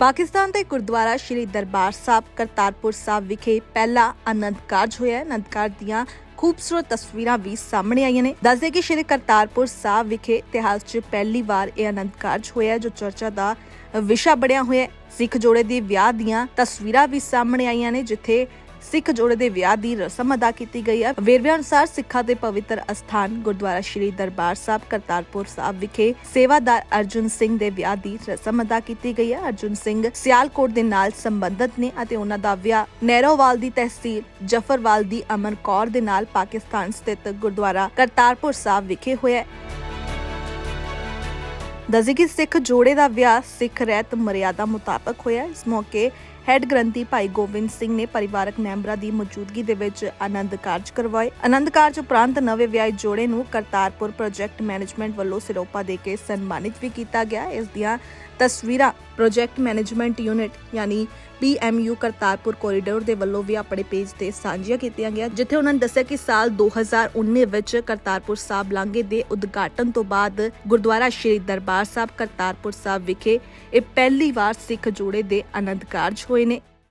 ਪਾਕਿਸਤਾਨ ਦੇ ਗੁਰਦੁਆਰਾ ਸ੍ਰੀ ਦਰਬਾਰ ਸਾਹਿਬ, ਕਰਤਾਰਪੁਰ ਸਾਹਿਬ ਵਿਖੇ ਪਹਿਲਾ ਆਨੰਦ ਕਾਰਜ ਹੋਇਆ ਆਨੰਦ ਕਾਰਜ ਦੀਆਂ ਖੂਬਸੂਰਤ ਤਸਵੀਰਾਂ ਵੀ ਸਾਹਮਣੇ ਆਈਆਂ ਨੇ। ਦੱਸਦੇ ਕਿ ਸ੍ਰੀ ਕਰਤਾਰਪੁਰ ਸਾਹਿਬ ਵਿਖੇ ਇਤਿਹਾਸ 'ਚ ਪਹਿਲੀ ਵਾਰ ਇਹ ਆਨੰਦ ਕਾਰਜ ਹੋਇਆ ਜੋ ਚਰਚਾ ਦਾ ਵਿਸ਼ਾ ਬਣਿਆ ਹੋਇਆ ਸਿੱਖ ਜੋੜੇ ਦੇ ਵਿਆਹ ਦੀਆਂ ਤਸਵੀਰਾਂ ਵੀ ਸਾਹਮਣੇ ਆਈਆਂ ਨੇ, ਜਿੱਥੇ ਸਿੱਖ ਜੋੜੇ ਦੇ ਵਿਆਹ ਦੀ ਰਸਮ ਅਦਾ ਕੀਤੀ ਗਈ ਹੈ। ਵੇਰਵੇ ਅਨੁਸਾਰ ਸਿੱਖਾਂ ਦੇ ਪਵਿੱਤਰ ਅਸਥਾਨ ਗੁਰਦੁਆਰਾ ਸ਼੍ਰੀ ਦਰਬਾਰ ਸਾਹਿਬ, ਕਰਤਾਰਪੁਰ ਸਾਹਿਬ ਵਿਖੇ ਸੇਵਾਦਾਰ ਅਰਜੁਨ ਸਿੰਘ ਦੇ ਵਿਆਹ ਦੀ ਰਸਮ ਅਦਾ ਕੀਤੀ ਗਈ ਹੈ। ਅਰਜੁਨ ਸਿੰਘ ਸਿਆਲਕੋਟ ਦੇ ਨਾਲ ਸੰਬੰਧਿਤ ਨੇ ਅਤੇ ਉਹਨਾਂ ਦਾ ਵਿਆਹ ਨਹਿਰੋਵਾਲ ਦੀ ਤਹਿਸੀਲ ਜਫਰਵਾਲ ਦੀ ਅਮਨ ਕੌਰ ਦੇ ਨਾਲ ਪਾਕਿਸਤਾਨ ਸਥਿਤ ਗੁਰਦੁਆਰਾ ਕਰਤਾਰਪੁਰ ਸਾਹਿਬ ਵਿਖੇ ਹੋਇਆ ਹੈ। ਦੱਸਦੇ ਕਿ ਸਿੱਖ ਜੋੜੇ ਦਾ ਵਿਆਹ ਸਿੱਖ ਰਹਿਤ ਮਰਿਆਦਾ ਮੁਤਾਬਕ ਹੋਇਆ ਇਸ ਮੌਕੇ ਹੈੱਡ ਗ੍ਰੰਥੀ ਭਾਈ ਗੋਬਿੰਦ ਸਿੰਘ ਨੇ ਪਰਿਵਾਰਕ ਮੈਂਬਰਾਂ ਦੀ ਮੌਜੂਦਗੀ ਦੇ ਵਿੱਚ ਆਨੰਦ ਕਾਰਜ ਕਰਵਾਏ। ਆਨੰਦ ਕਾਰਜ ਉਪਰੰਤ ਨਵੇਂ ਵਿਆਹੇ ਜੋੜੇ ਨੂੰ ਕਰਤਾਰਪੁਰ ਪ੍ਰੋਜੈਕਟ ਮੈਨੇਜਮੈਂਟ ਵੱਲੋਂ ਸਿਰੋਪਾ ਦੇ ਕੇ ਸਨਮਾਨਿਤ ਵੀ ਕੀਤਾ ਗਿਆ। ਇਸ ਦੀਆਂ ਤਸਵੀਰਾਂ ਪ੍ਰੋਜੈਕਟ ਮੈਨੇਜਮੈਂਟ ਯੂਨਿਟ ਯਾਨੀ PMU ਕਰਤਾਰਪੁਰ ਕੋਰੀਡੋਰ ਦੇ ਵੱਲੋਂ ਵੀ ਆਪਣੇ ਪੇਜ ਤੇ ਸਾਂਝੀਆਂ ਕੀਤੀਆਂ ਗਿਆ ਜਿੱਥੇ ਉਹਨਾਂ ਨੇ ਦੱਸਿਆ ਕਿ ਸਾਲ 2019 ਵਿੱਚ ਕਰਤਾਰਪੁਰ ਸਾਹਿਬ ਲਾਂਘੇ ਦੇ ਉਦਘਾਟਨ ਤੋਂ ਬਾਅਦ ਗੁਰਦੁਆਰਾ ਸ਼੍ਰੀ ਦਰਬਾਰ ਸਾਹਿਬ ਕਰਤਾਰਪੁਰ ਸਾਹਿਬ ਵਿਖੇ ਇਹ ਪਹਿਲੀ ਵਾਰ ਸਿੱਖ ਜੋੜੇ ਦੇ ਆਨੰਦ ਕਾਰਜ పోయినాయి